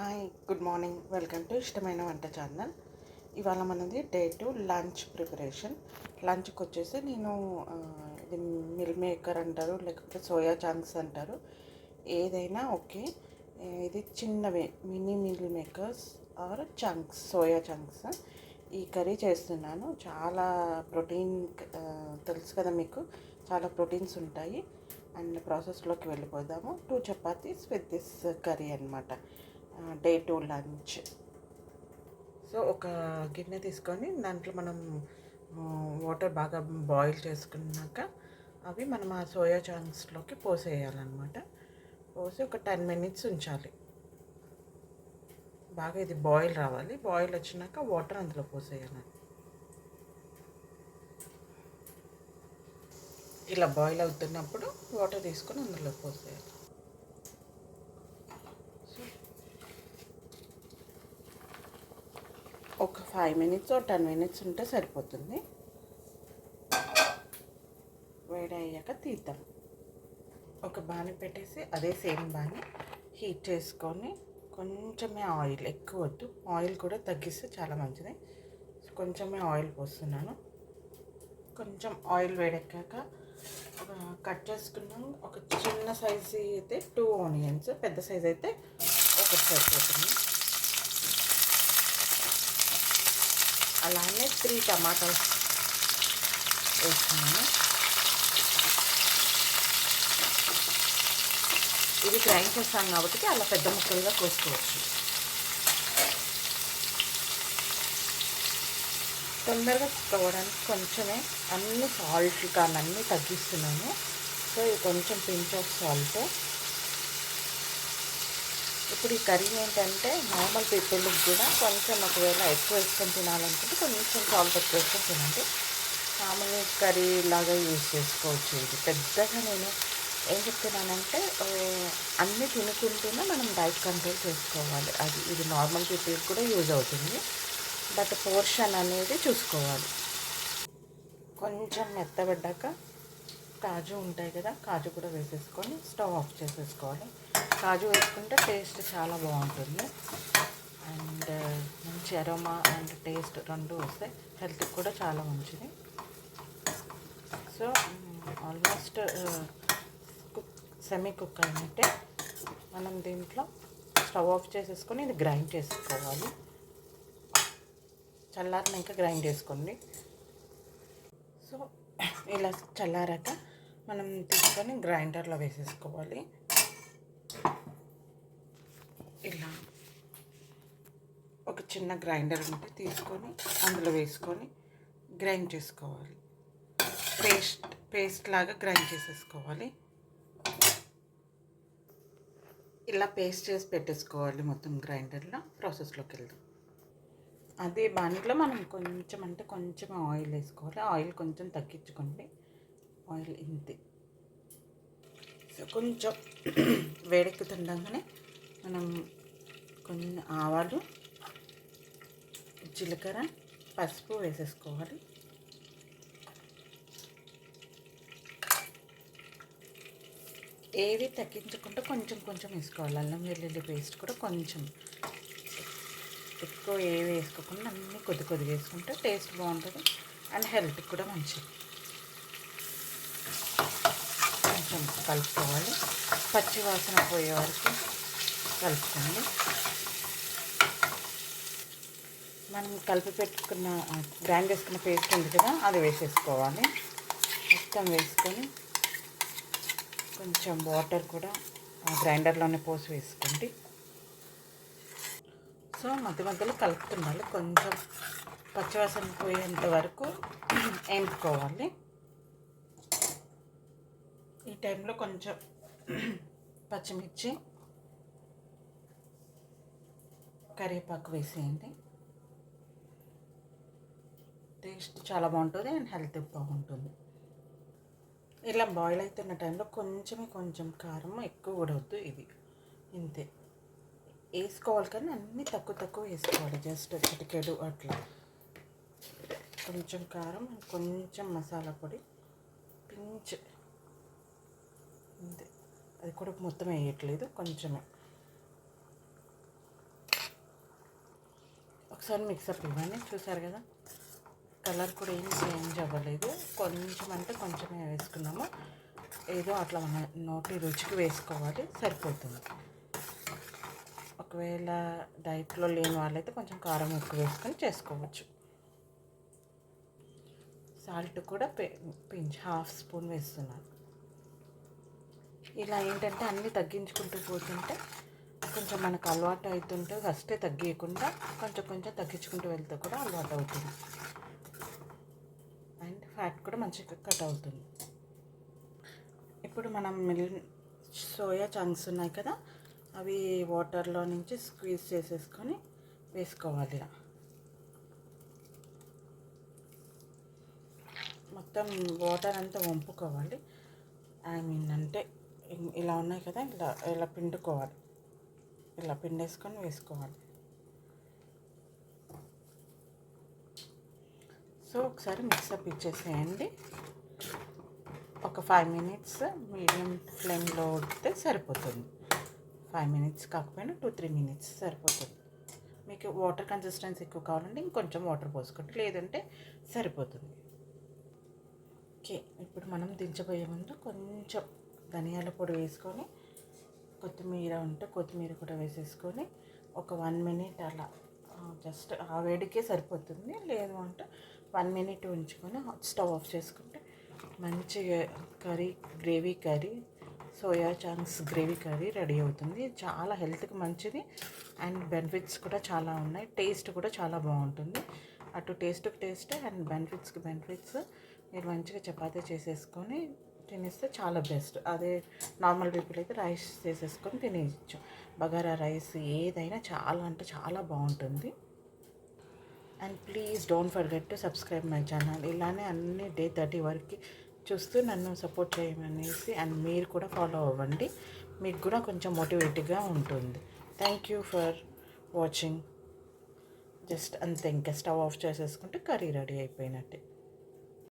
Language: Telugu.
Hi good morning. Welcome to ఇష్టమైన వంట ఛానల్. ఇవాళ మనది డే టు లంచ్ ప్రిపరేషన్. లంచ్కి వచ్చేసి నేను ఇది మిల్ మేకర్ అంటారు లేకపోతే సోయా చాంక్స్ అంటారు. ఏదైనా ఓకే. ఇది చిన్నవి mini meal makers or chunks soya chunks. ఈ కర్రీ చేస్తున్నాను. చాలా ప్రోటీన్ తెలుసు కదా మీకు చాలా ప్రోటీన్స్ ఉంటాయి. అండ్ ప్రాసెస్లోకి వెళ్ళిపోదాము. Two chapatis with this curry అనమాట డే టు లంచ్ సో ఒక గిన్నె తీసుకొని దాంట్లో మనం వాటర్ బాగా బాయిల్ చేసుకున్నాక అవి మనం ఆ సోయా చాంక్స్లోకి పోసేయాలన్నమాట. పోసి ఒక టెన్ మినిట్స్ ఉంచాలి. బాగా ఇది బాయిల్ రావాలి. బాయిల్ వచ్చినాక వాటర్ అందులో పోసేయాలి. ఇలా బాయిల్ అవుతున్నప్పుడు వాటర్ తీసుకొని అందులో పోసేయాలి. ఒక ఫైవ్ మినిట్స్ ఒక టెన్ మినిట్స్ ఉంటే సరిపోతుంది. వేడి అయ్యాక తీద్దాం. ఒక బాణి పెట్టేసి అదే సేమ్ బాణి హీట్ చేసుకొని కొంచెమే ఆయిల్ ఎక్కువ వద్దు. ఆయిల్ కూడా తగ్గిస్తే చాలా మంచిది. కొంచెమే ఆయిల్ పోస్తున్నాను. కొంచెం ఆయిల్ వేడెక్కాక ఒక కట్ చేసుకున్నాం. ఒక చిన్న సైజు అయితే టూ ఆనియన్స్ పెద్ద సైజ్ అయితే ఒకటి సరిపోతుంది. అలానే త్రీ టమాటాస్ వేస్తున్నాను ఇది గ్రైండ్ చేస్తాను కాబట్టి అలా పెద్ద ముక్కలుగా కోసుకోవచ్చు. తొందరగా కుక్ అవ్వడానికి కొంచెమే అన్ని సాల్ట్ కానీ అన్నీ తగ్గిస్తున్నాను. సో ఇది కొంచెం పించ్ ఆఫ్ సాల్ట్. ఇప్పుడు ఈ కర్రీ ఏంటంటే నార్మల్ పీపుల్కి కూడా కొంచెం ఒకవేళ ఎక్కువ వేసుకొని తినాలనుకుంటే కొంచెం సాల్ట్ ఎక్కువ వేసుకొని తినండి. మామూలు కర్రీ లాగా యూజ్ చేసుకోవచ్చు ఇది. పెద్దగా నేను ఏం చెప్తున్నానంటే అన్నీ తినుకుంటూనే మనం డైట్ కంట్రోల్ చేసుకోవాలి. అది ఇది నార్మల్ పీపుల్కి కూడా యూజ్ అవుతుంది. బట్ పోర్షన్ అనేది చూసుకోవాలి. కొంచెం మెత్తబడ్డాక కాజు ఉంటాయి కదా కాజు కూడా వేసేసుకొని స్టవ్ ఆఫ్ చేసేసుకోవాలి. కాజు వేసుకుంటే టేస్ట్ చాలా బాగుంటుంది. అండ్ uh, మంచి అరోమా అండ్ టేస్ట్ రెండు వస్తాయి హెల్త్కి కూడా చాలా మంచిది. So almost uh, cook semi cook అయినట్టే మనం దీంట్లో స్టవ్ ఆఫ్ చేసేసుకొని ఇది గ్రైండ్ చేసుకోవాలి. చల్లారినాక గ్రైండ్ చేసుకోండి. సో ఇలా చల్లారాక మనం తీసుకొని గ్రైండర్లో వేసేసుకోవాలి. ఇలా ఒక చిన్న గ్రైండర్ ఉంటే తీసుకొని అందులో వేసుకొని గ్రైండ్ చేసుకోవాలి. పేస్ట్ పేస్ట్ లాగా గ్రైండ్ చేసేసుకోవాలి. ఇలా పేస్ట్ చేసి పెట్టేసుకోవాలి మొత్తం గ్రైండర్లో ప్రాసెస్లోకి వెళ్దాం. అదే బాణీలో మనం కొంచెం అంటే కొంచెం ఆయిల్ వేసుకోవాలి. ఆయిల్ కొంచెం తగ్గించుకోండి. ఆయిల్ ఇంతే. సో కొంచెం వేడెక్కుతుండగానే మనం కొన్ని ఆవాలు జీలకర్ర పసుపు వేసేసుకోవాలి. ఏది తగ్గించకుండా కొంచెం కొంచెం వేసుకోవాలి. అల్లం వెల్లుల్లి పేస్ట్ కూడా కొంచెం ఎక్కువ ఏవి వేసుకోకుండా అన్నీ కొద్ది కొద్దిగా వేసుకుంటే టేస్ట్ బాగుంటుంది. అండ్ హెల్త్కి కూడా మంచిది. కొంచెం కలుపుకోవాలి. పచ్చి వాసన పోయే వరకు కలుపుకోండి. మనం కలిపి పెట్టుకున్న గ్రైండ్ చేసుకున్న పేస్ట్ ఉంది కదా అది వేసేసుకోవాలి. మొత్తం వేసుకొని కొంచెం వాటర్ కూడా గ్రైండర్లోనే పోసి వేసుకోండి. సో మధ్య మధ్యలో కలుపుతుండాలి కొంచెం పచ్చివాసన పోయేంత వరకు వేయించుకోవాలి. ఈ టైంలో కొంచెం పచ్చిమిర్చి కరివేపాకు వేసేయండి. టేస్ట్ చాలా బాగుంటుంది అండ్ హెల్త్ బాగుంటుంది. ఇలా బాయిల్ అవుతున్న టైంలో కొంచెమే కొంచెం కారం ఎక్కువ కూడా వద్దు ఇది ఇంతే. వేసుకోవాలి కానీ అన్నీ తక్కువ తక్కువ వేసుకోవాలి. జస్ట్ చిటికెడు అట్లా. కొంచెం కారం కొంచెం మసాలా పొడి పించ్ అంతే. అది కూడా మొత్తం వేయట్లేదు కొంచెమే. ఒకసారి మిక్సప్ ఇవ్వండి చూసారు కదా? కలర్ కూడా ఏం చేంజ్ అవ్వలేదు. కొంచెం అంటే కొంచెమే వేసుకున్నాము. ఏదో అట్లా మన నోటి రుచికి వేసుకోవాలి సరిపోతుంది. ఒకవేళ డైట్లో లేని వాళ్ళైతే కొంచెం కారం ఎక్కువ వేసుకొని చేసుకోవచ్చు. సాల్ట్ కూడా పించ్ హాఫ్ స్పూన్ వేస్తున్నాను. ఇలా ఏంటంటే అన్నీ తగ్గించుకుంటూ పోతుంటే కొంచెం మనకు అలవాటు అవుతుంటే ఫస్టే తగ్గియకుండా కొంచెం కొంచెం తగ్గించుకుంటూ వెళ్తే కూడా అలవాటు అవుతుంది. అండ్ ఫ్యాట్ కూడా మంచిగా కట్ అవుతుంది. ఇప్పుడు మనం మిల్ సోయా చంక్స్ ఉన్నాయి కదా అవి వాటర్లో నుంచి స్క్వీజ్ చేసేసుకొని వేసుకోవాలి. మొత్తం వాటర్ అంతా వంపుకోవాలి. ఐ మీన్ అంటే ఇలా ఉన్నాయి కదా ఇలా ఇలా పిండుకోవాలి. ఇలా పిండేసుకొని వేసుకోవాలి. సో ఒకసారి మిక్సప్ ఇచ్చేసేయండి. ఒక ఫైవ్ మినిట్స్ మీడియం ఫ్లేమ్లో ఉడితే సరిపోతుంది. ఫైవ్ మినిట్స్ కాకపోయినా టూ త్రీ మినిట్స్ సరిపోతుంది. మీకు వాటర్ కన్సిస్టెన్సీ ఎక్కువ కావాలంటే ఇంకొంచెం వాటర్ పోసుకోండి. లేదంటే సరిపోతుంది. ఓకే ఇప్పుడు మనం దించబోయే ముందు కొంచెం ధనియాల పొడి వేసుకొని కొత్తిమీర ఉంటే కొత్తిమీర కూడా వేసేసుకొని ఒక వన్ మినిట్ అలా జస్ట్ ఆ వేడికే సరిపోతుంది. లేదు అంటే వన్ మినిట్ ఉంచుకొని స్టవ్ ఆఫ్ చేసుకుంటే మంచి curry gravy curry soya chunks gravy curry ready అవుతుంది. చాలా హెల్త్కి మంచిది అండ్ బెనిఫిట్స్ కూడా చాలా ఉన్నాయి. టేస్ట్ కూడా చాలా బాగుంటుంది. అటు టేస్ట్కి టేస్ట్ అండ్ బెనిఫిట్స్కి బెనిఫిట్స్. మీరు మంచిగా చపాతీ చేసేసుకొని తినేస్తే చాలా బెస్ట్. అదే నార్మల్ పీపుల్ అయితే రైస్ చేసేసుకొని తినేయచ్చు. బగారా రైస్ ఏదైనా చాలా అంటే చాలా బాగుంటుంది. And please don't forget to subscribe my channel. ఇలానే అన్ని డే థర్టీ వరకు చూస్తూ నన్ను సపోర్ట్ చేయమనేసి అండ్ మీరు కూడా ఫాలో అవ్వండి. మీకు కూడా కొంచెం మోటివేటివ్గా ఉంటుంది. Thank you for watching. Just అంతే ఇంకా స్టవ్ ఆఫ్ చేసేసుకుంటే కర్రీ రెడీ అయిపోయినట్టే.